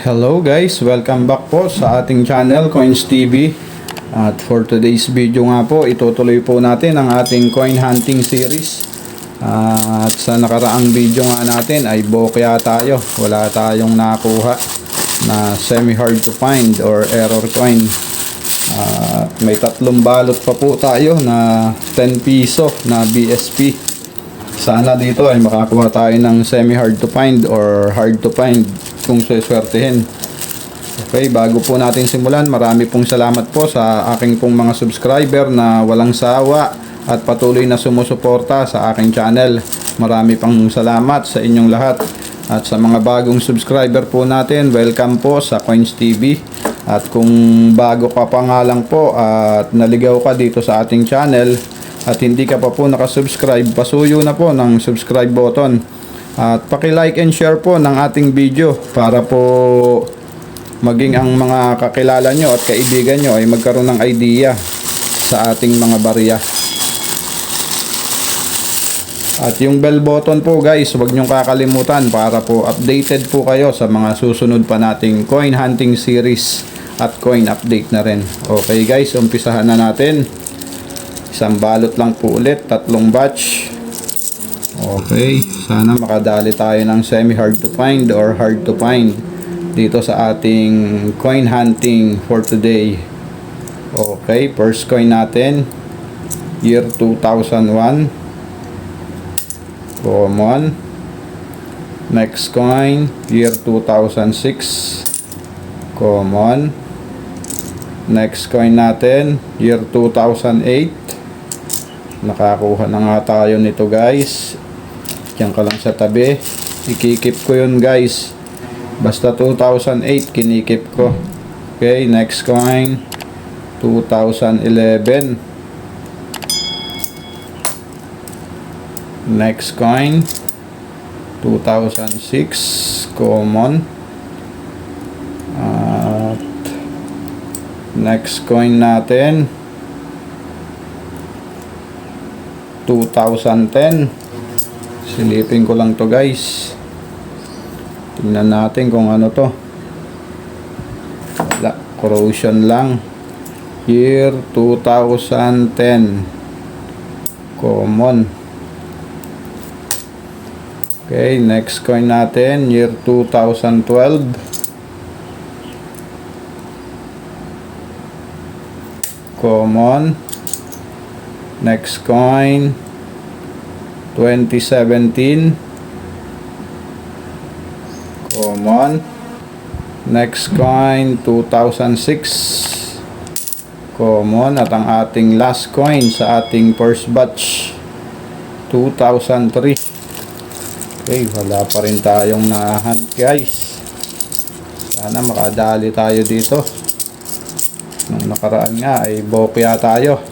Hello guys, welcome back po sa ating channel Coins TV. At for today's video nga po, itutuloy po natin ang ating coin hunting series. At sa nakaraang video nga natin ay bokya tayo. Wala tayong nakuha na semi hard to find or error coin. At may tatlong balot pa po tayo na 10 piso na BSP. Sana dito ay makakuha tayo ng semi hard to find or hard to find kung seswertehin. Okay, bago po natin simulan, marami pong salamat po sa aking pong mga subscriber na walang sawa at patuloy na sumusuporta sa aking channel. Marami pang salamat sa inyong lahat. At sa mga bagong subscriber po natin, welcome po sa Coins TV. At kung bago ka pa nga lang po at naligaw ka dito sa ating channel at hindi ka pa po nakasubscribe, pasuyo na po ng subscribe button. At paki-like and share po ng ating video para po maging ang mga kakilala nyo at kaibigan nyo ay magkaroon ng idea sa ating mga barya. At yung bell button po guys, huwag nyong kakalimutan para po updated po kayo sa mga susunod pa nating coin hunting series at coin update na rin. Okay guys, umpisahan na natin. Isang balot lang po ulit, tatlong batch. Okay, sana makadali tayo ng semi hard to find or hard to find dito sa ating coin hunting for today. Okay, first coin natin year 2001 common next coin year 2006 common next coin natin year 2008 nakakuha na nga tayo nito guys Diyan ka lang sa tabi. Ikikip ko yun guys. Basta 2008 kinikip ko. Okay, next coin. 2011. Next coin. 2006. Common. At next coin natin. 2010. Silipin ko lang to guys. Tingnan natin kung ano to. Wala. Corrosion lang. Year 2010. Common. Okay, next coin natin. Year 2012. Common. Next coin. 2017 common next coin 2006 common at ang ating last coin sa ating first batch 2003 okay wala pa rin tayong nahunt guys. Sana makadali tayo dito. Nung nakaraan nga ay bokya tayo.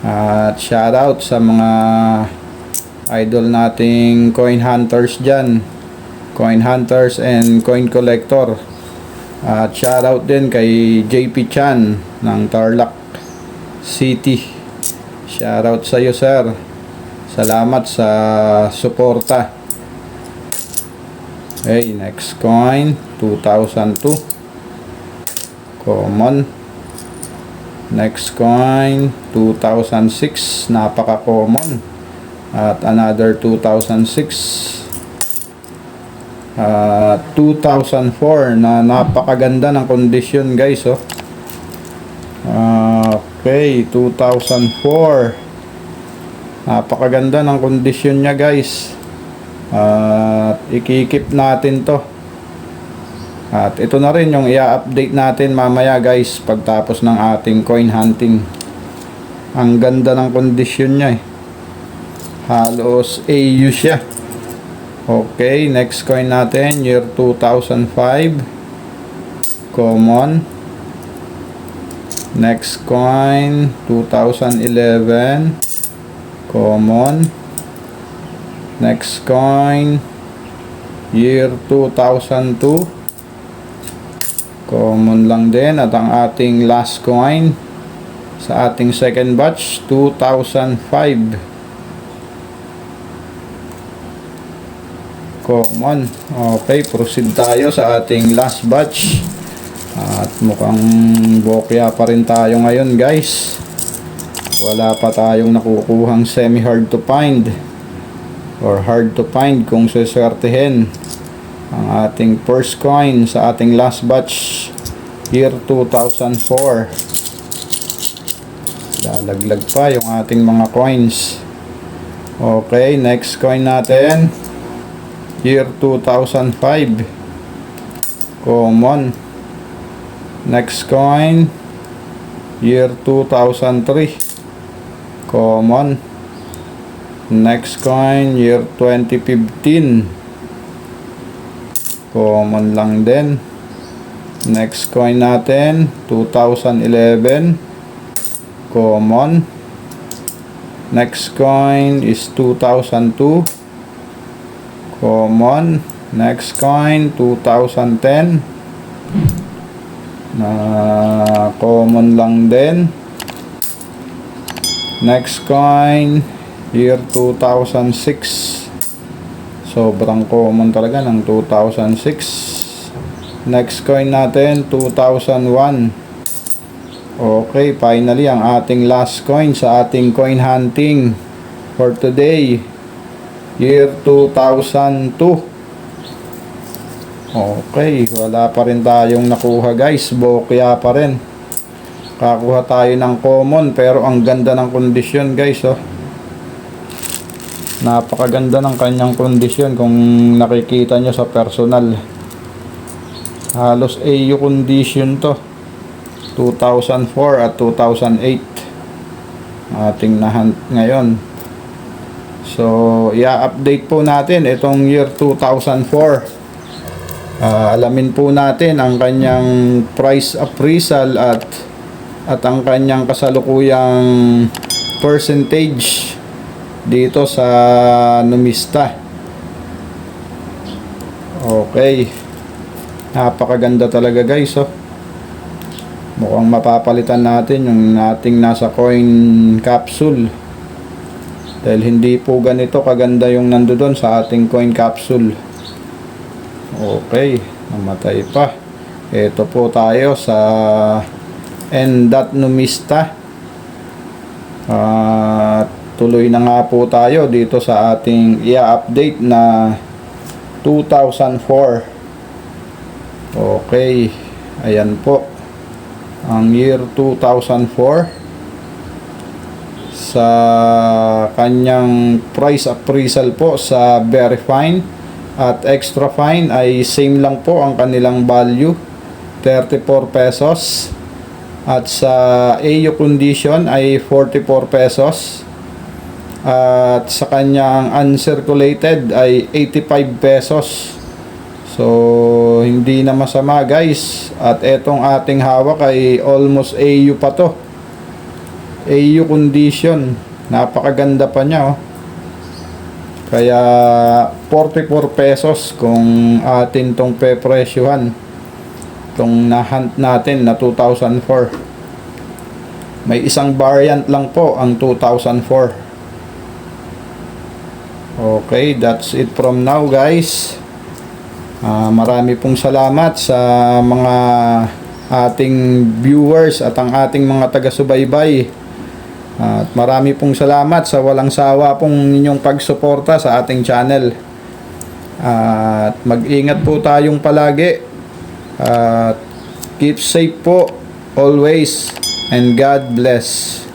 At shoutout sa mga idol nating coin hunters dyan. Coin hunters and coin collector. At shoutout din kay JP Chan ng Tarlac City. Shoutout sa iyo sir. Salamat sa suporta. Okay next coin 2002 common. Next coin 2006 napaka common at another 2006 at 2004 na napakaganda ng kondisyon guys oh. Okay 2004 napakaganda ng kondisyon niya guys. At ikikip natin to. At ito na rin yung i-update natin mamaya guys pagtapos ng ating coin hunting. Ang ganda ng kondisyon niya eh halos AU siya. Okay next coin natin year 2005 common next coin 2011 common next coin year 2002 common lang din. At ang ating last coin sa ating second batch 2005 Common. Okay, proceed tayo sa ating last batch. At mukhang bokya pa rin tayo ngayon guys. Wala pa tayong nakukuhang semi hard to find. Or hard to find kung seswertehin ang ating first coin sa ating last batch year 2004 lalaglag pa yung ating mga coins okay next coin natin year 2005 common next coin. Year 2003 common next coin year 2015 common lang din. Next coin natin 2011 common next coin is 2002 common next coin 2010 na common lang din. Next coin year 2006 sobrang common talaga ng 2006 next coin natin 2001 okay finally ang ating last coin sa ating coin hunting for today year 2002 okay wala pa rin tayong nakuha guys. Bokya pa rin. Kakuha tayo ng common pero ang ganda ng kondisyon guys oh. Napakaganda ng kanyang kondisyon kung nakikita nyo sa personal. Halos AU condition to. 2004 at 2008 ating nahunt ngayon so i-update po natin itong year 2004 Ah, alamin po natin ang kanyang price appraisal at at ang kanyang kasalukuyang percentage dito sa Numista. Okay. Napakaganda talaga guys oh. Mukhang mapapalitan natin yung ating nasa coin capsule. Dahil hindi po ganito kaganda yung nandoon sa ating coin capsule. Okay, namatay pa. Ito po tayo sa Endat Numista. At tuloy na nga po tayo dito sa ating i-update na 2004. Okay, ayan po. Ang year 2004 sa kanyang price appraisal po sa very fine at extra fine ay same lang po ang kanilang value 34 pesos. At sa AU condition ay 44 pesos. At sa kanyang uncirculated ay 85 pesos. So hindi na masama guys. At etong ating hawak ay almost AU pa to AU condition napakaganda pa niya oh kaya 44 pesos kung atin tong pepresyohan tong nahunt natin na 2004. May isang variant lang po ang 2004. Okay, that's it from now guys. Ah, marami pong salamat sa mga ating viewers at ang ating mga taga-subaybay. At marami pong salamat sa walang sawa pong inyong pagsuporta sa ating channel. At mag-ingat po tayong palagi. At keep safe po always and God bless.